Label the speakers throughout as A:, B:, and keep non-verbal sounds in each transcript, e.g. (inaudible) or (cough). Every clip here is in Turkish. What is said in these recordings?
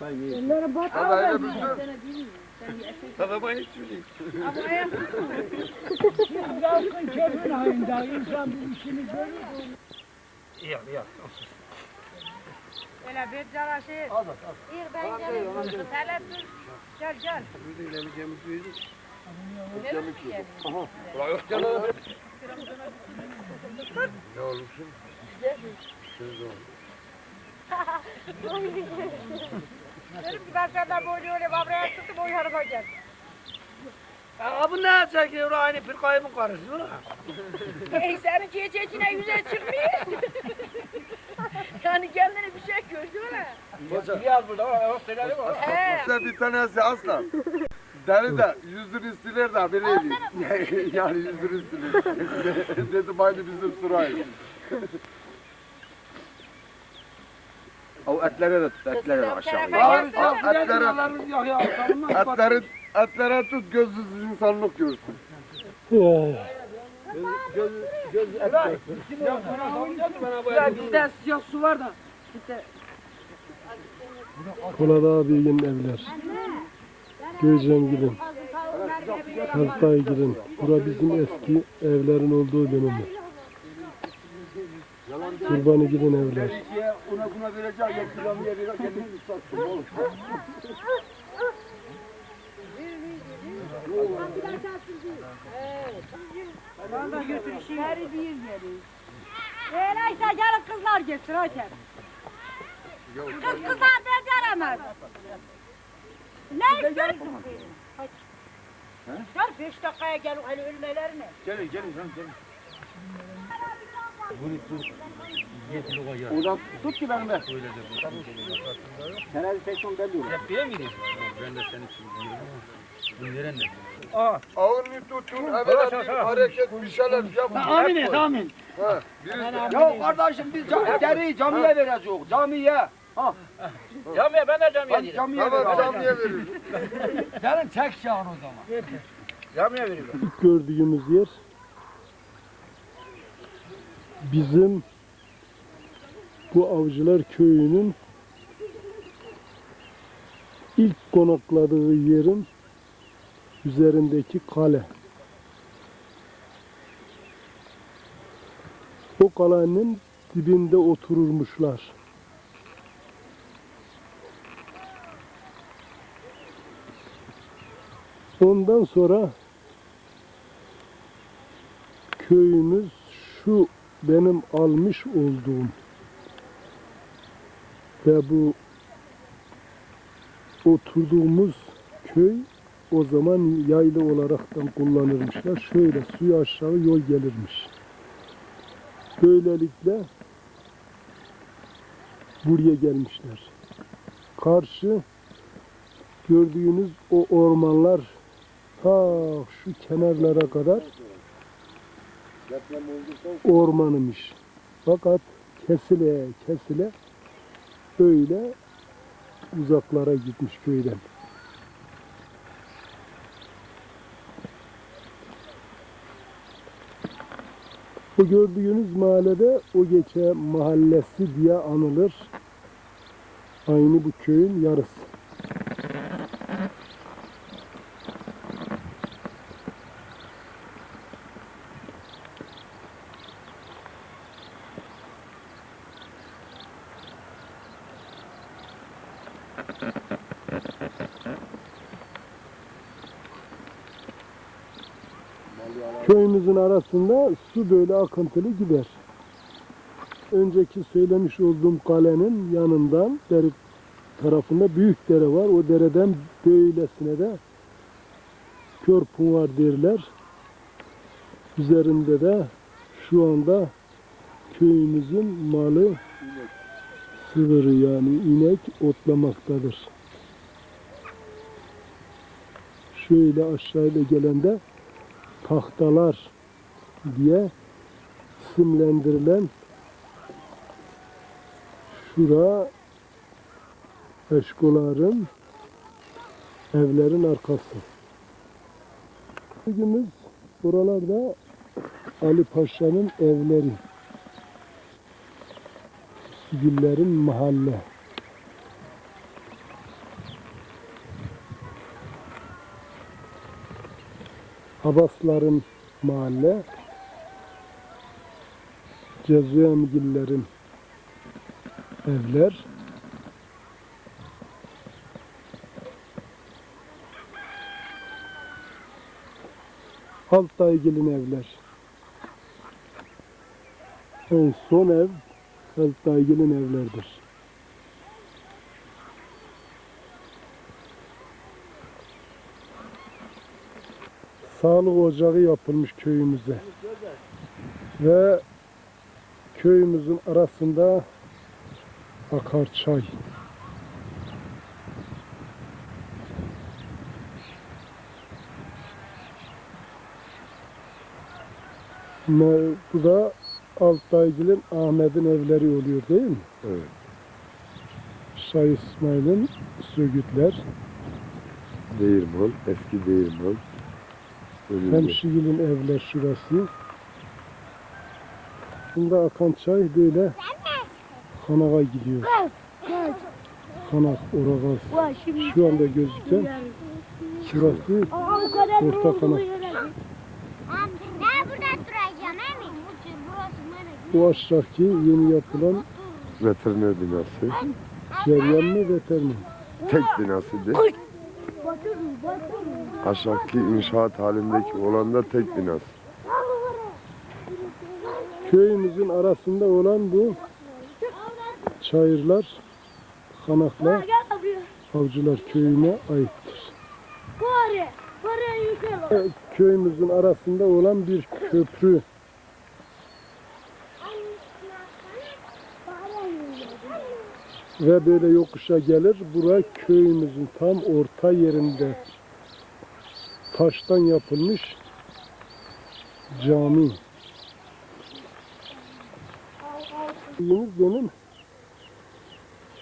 A: Elleri bat
B: Ama öyle
A: aldı.
B: bir dur. Babama hiç bileyim.
A: Yazsın keyfin ayında insan bir işini görür.
B: İyi iyi.
C: Öyle bir cara şey.
B: Al bak al.
C: İyi ben geleyim. Hele dur. Gel gel.
B: Burada ilemeyeceğimiz bir yedik.
C: Nereye gidelim?
B: Ulan yok canım. Ne olursun? Söz olur.
C: Dedim ki ben senden boynu öyle babraya tuttum o yanıma gel.
B: Ya bu ne çekiyor aynı bir kaybın karısı mı? (laughs)
C: Ey senin çiçeğine yüze çıkmıyor. (laughs) yani kendini bir şey gördü öyle.
B: Yaz burada o söylerim o.
C: He.
D: İşte bir tanesi aslan. Deli de yüzünü siler de bileyim. (laughs) yani yüzünü siler. Dedim aynı bizim sırayı.
E: O etlere de tut, etlere de aşağı.
C: Gelsene.
D: al, etlere,
B: Yok ya tamam.
D: etleri, etlere tut gözsüz insanlık görsün.
B: Ya bizde siyah su var da.
F: Polat abinin evler. Göycen gidin. Kaltay gidin. Bura bizim eski evlerin olduğu dönemi. Kurbanı gidin evler.
D: İkiye una buna vereceğim, yok kilomaya vereceğim, kendini sattım oğlum.
C: Bana götür işi. Geri bir geri. Öyleyse gelin kızlar getir hadi. Kız kızlar beceremez. Ne istiyorsun? Gel beş dakikaya gel hani ölmelerine.
E: Gelin gelin canım gelin.
D: Oradan tut ki benim de. Senedi sekson belli olur.
E: Yapıyor muyuz? Ben de senin için diyorum ama. Bu nereden?
D: Ağırını tutun, bir hareket, bir şeyler yapın.
B: Amin et amin.
D: Ha,
E: Ya kardeşim biz cam, deriyi camiye vereceğiz. Camiye.
B: Camiye ben de camiye
E: Hadi
B: dedim.
E: camiye
D: Tamam, camiye verir.
B: Gelin çek şahını o zaman. Camiye veriyorum.
F: İlk gördüğümüz yer bizim bu avcılar köyünün ilk konakladığı yerin üzerindeki kale. O kalenin dibinde otururmuşlar. Ondan sonra köyümüz şu benim almış olduğum ve bu oturduğumuz köy o zaman yaylı olaraktan kullanırmışlar. Şöyle suya aşağı yol gelirmiş. Böylelikle buraya gelmişler. Karşı gördüğünüz o ormanlar ta şu kenarlara kadar ormanımış. Fakat kesile kesile böyle uzaklara gitmiş köyden. Bu gördüğünüz mahallede o geçe mahallesi diye anılır. Aynı bu köyün yarısı. Köyümüzün arasında su böyle akıntılı gider. Önceki söylemiş olduğum kalenin yanından dere tarafında büyük dere var. O dereden böylesine de kör var derler. Üzerinde de şu anda köyümüzün malı sığırı yani inek otlamaktadır. Şöyle aşağıya gelende tahtalar diye isimlendirilen şura eşkoların evlerin arkası. Bugünümüz buralarda Ali Paşa'nın evleri. Güllerin Mahalle. Abasların Mahalle. Cezuemgillerin Evler. Alttaygil'in evler. En son ev Alttaygil'in evlerdir. Sağlık ocağı yapılmış köyümüze. Ve köyümüzün arasında akar çay. Bu da Alttaygil'in Ahmet'in evleri oluyor değil mi?
D: Evet.
F: Şah İsmail'in Söğütler.
D: Değirman, eski. Önünde.
F: Hemşigil'in evler şurası. Bunda akan çay böyle Kanaka gidiyor. Kanak, Oragaz. Şu anda gözüken şurası Orta Kanak.
G: Ne burada duracağım emin? Burası
F: Bu aşağıki yeni yapılan
D: Veteriner binası.
F: ceryan mı veter mi?
D: Tek binasıydı. Aşağıki inşaat halindeki olan da tek binası.
F: Köyümüzün arasında olan bu çayırlar, kanaklar Avcılar köyüne aittir. Köyümüzün arasında olan bir köprü. Ve böyle yokuşa gelir. Bura köyümüzün tam orta yerinde taştan yapılmış cami. Köyümüz benim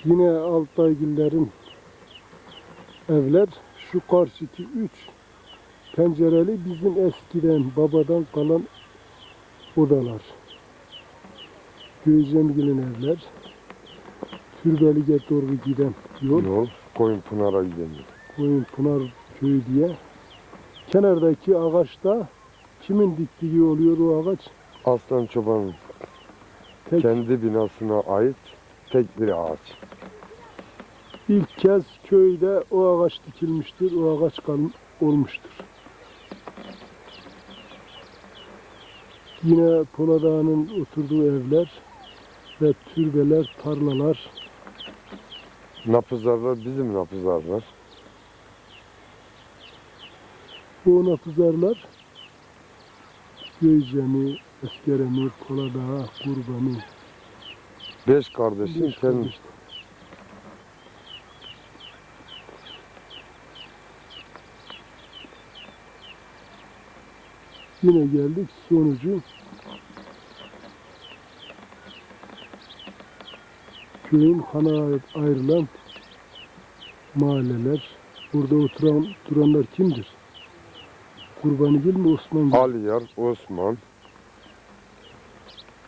F: yine Alttaygillerin evler şu karşıki üç pencereli bizim eskiden babadan kalan odalar. Göycemgil'in evler. Türbelige doğru giden yol.
D: Yol Koyun Pınar'a gidemiyor.
F: Koyun Pınar köyü diye. Kenardaki ağaçta kimin diktiği oluyor o ağaç?
D: Aslan Çoban'ın
F: Tek,
D: kendi binasına ait tek bir ağaç.
F: ilk kez köyde o ağaç dikilmiştir. O ağaç kal olmuştur. Yine Polat Ağa'nın oturduğu evler ve türbeler, tarlalar.
D: Napızarlar bizim napızarlar.
F: Bu napızarlar Göycemi, Eskeremi, Polat Ağa, Kurbanı.
D: Beş kardeşin
F: beş
D: kendi
F: kardeş. Yine geldik sonucu köyün hana ayrılan mahalleler. Burada oturan duranlar kimdir? Kurbanıgil mi Osman?
D: Aliyar, Osman.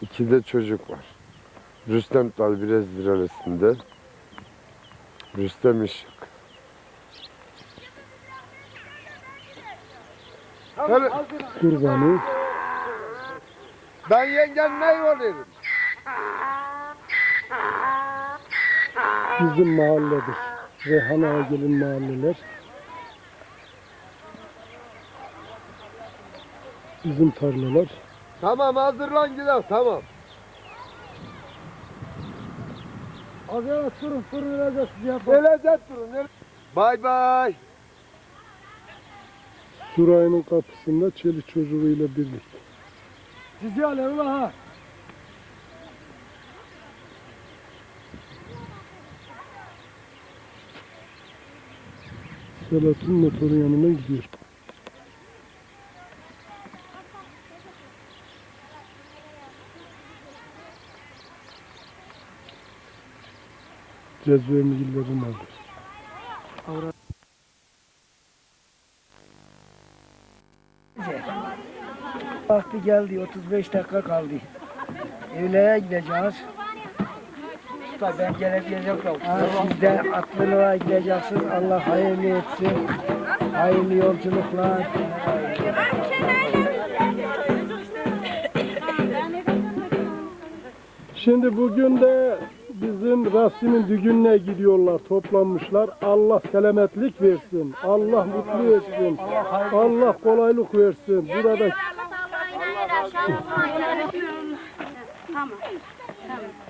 D: İki de çocuk var. Rüstem Dal Brez Diralesi'nde. Rüstem Işık.
F: Kurbanı.
D: Ben yengen ne olayım?
F: Bizim mahalledir. Reyhan Ağagil'in mahalleler. Bizim tarlalar.
D: Tamam hazırlan gidelim tamam.
A: Az evvel durun durun öyle sıcak.
D: Gelecek durun. Bay bay.
F: Surayının kapısında çelik çocuğuyla birlikte.
A: Sizi alın ha.
F: Selat'ın motoru yanına gidiyor. Cezvemgillerin alır.
B: Vakti geldi 35 dakika kaldı. Evlere gideceğiz usta ben gelebilecek yok. Siz de aklına gideceksin. Allah hayırlı etsin. Hayırlı yolculuklar.
F: Şimdi bugün de bizim Rasim'in düğününe gidiyorlar, toplanmışlar. Allah selametlik versin, Allah mutlu etsin, Allah kolaylık versin. Burada...
C: Tamam, tamam.